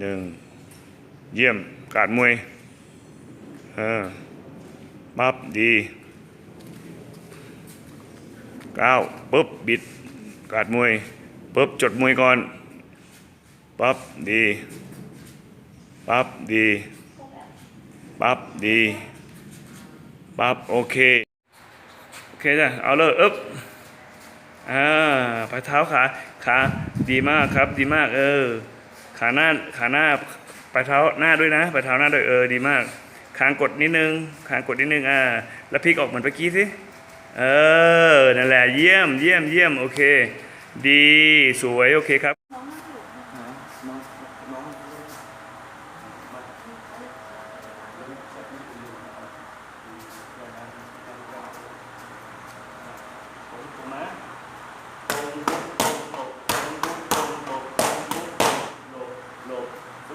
หนึ่งเยี่ยมกาดมวยเออปั๊บดีเก้าปุ๊บบิดกาดมวยปุ๊บจดมวยก่อนปั๊บดีปั๊บดีปั๊บดีปั๊บโอเคโอเคจ้ะเอาเลยอึ๊บอ่าปเท้าขาขาดีมากครับดีมากเออ ขาหน้าขาหน้าปลายเท้าหน้าด้วยนะปลายเท้าหน้าด้วยเออดีมากคางกดนิดนึงคางกดนิดนึงอ่าแล้วพลิกออกเหมือนเมื่อกี้สิเออนั่นแหละเยี่ยมเยี่ยมเยี่ยมโอเค ดีสวยโอเคครับ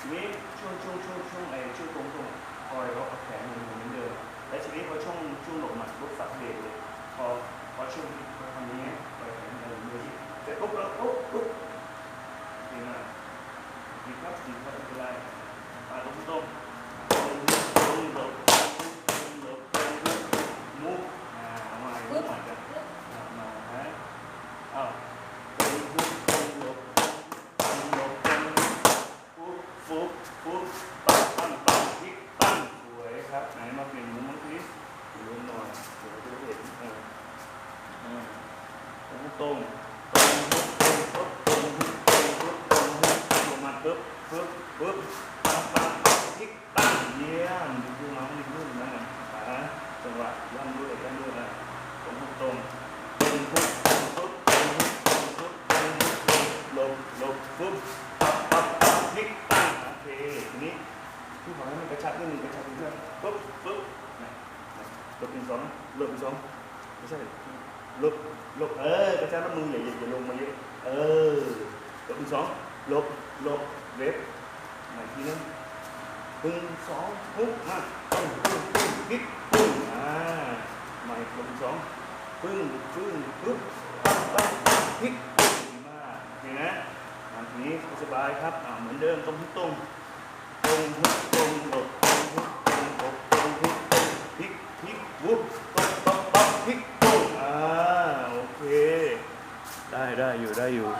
ทีนี้ช่วงช่วงช่วงช่วงไอ้ช่วงตรงตรงคอยเราเอาแขนมือเหมือนเดิมและทีนี้พอช่วงช่วงหลบหมัดปุ๊บสับเบรกเลยพอพอช่วงที่เราทำอย่างเงี้ยปล่อยแขนมือมือที่เสร็จปุ๊บเราปุ๊บปุ๊บดีมากดีครับดีครับไม่เป็นไรมาตรงตรงตรงตรงหลบตรงหลบตรงมุกอ่าเอามามุกมาจ้ะเอามาฮะอ้าวตรงมุกตรงหลบตรงหลบตรง ฟุ๊บฟุ๊บฟุ๊บปั้งปั้งปั้งพลิกปั้งสวยครับ ไหนมาเปลี่ยนมุมบ้างสิดูหน่อยเดี๋ยวจะได้เห็นเออเออตรงตรงตรงปุ๊บตรงปุ๊บตรงปุ๊บตรงปุ๊บตรงปุ๊บลงมาปุ๊บปุ๊บปุ๊บปังปังพลิกปั้งเยี่ยมดูดูน้องดูดูนะขาจังหวะย่ำด้วยย่ำด้วยนะตรงปุ๊บตรงตรงปุ๊บตรงปุ๊บตรงปุ๊บตรงปุ๊บตรงปุ๊บลงลงปุ๊บปั๊บปั๊บปั๊บพลิกตั้งโอเคทีนี้ พี่ขอให้มันกระชับนิดนึงกระชับนิดนึงปุ๊บปุ๊บนะนะลบเป็นสองลบเป็นสองไม่ใช่ลบลบเออกระชับแล้วมืออย่าอย่าอย่าลงมาเยอะเออลบเป็นสองลบลบเล็บมาอีกทีนึงหนึ่งสองปุ๊บมาปึ้งปึ้งปึ้งพลิกปึ้งอ่ามาอีกลบเป็นสองปึ้งปึ้งปุ๊บปั๊บปั๊บพลิกดีมากโอเคนะอันนี้สบายครับอ่าเหมือนเดิมตรงทุกตรงตรงทุกตรงหลบตรงทุกตรงหลบตรงทุกตรงพลิกพลิกวุบปั๊บปั๊บปั๊บพลิกตรงอ่าโอเค ได้ได้อยู่ได้อยู่